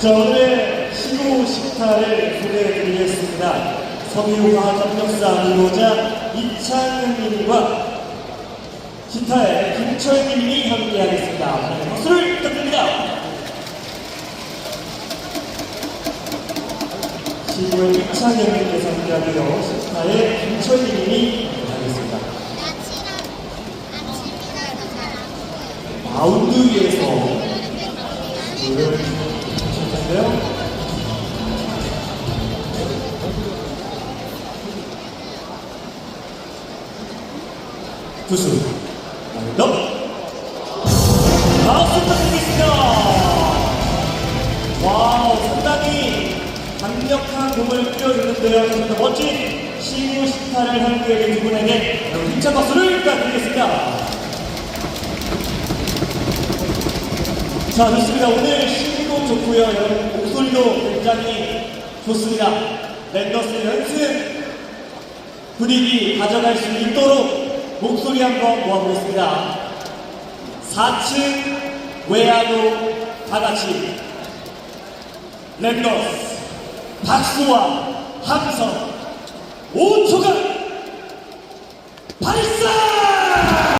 자, 오늘 시구 식타를 소개해드리겠습니다. 섬유화학 협력사 근로자 이창현님과 기타의 김철민님이 함께하겠습니다. 박수를 부탁드립니다. 시구의 이창현님께서 함께하고요. 기타의 김철민님이 함께하겠습니다. 마운드 위에서 노래를 투수 넘 박수 부탁드리겠습니다. 와우 상당히 강력한 공을 뿌려주는데요. 정말 멋진 시구 식타를 함께해 준두 분에게 힘찬 박수를 부탁드리겠습니다. 자, 좋습니다. 오늘 신곡 좋고요. 여러분 목소리도 굉장히 좋습니다. 랜더스 연습 분위기 가져갈 수 있도록 목소리 한번 모아보겠습니다. 4층 외야도 다 같이 랜더스 박수와 함성 5초간 발사!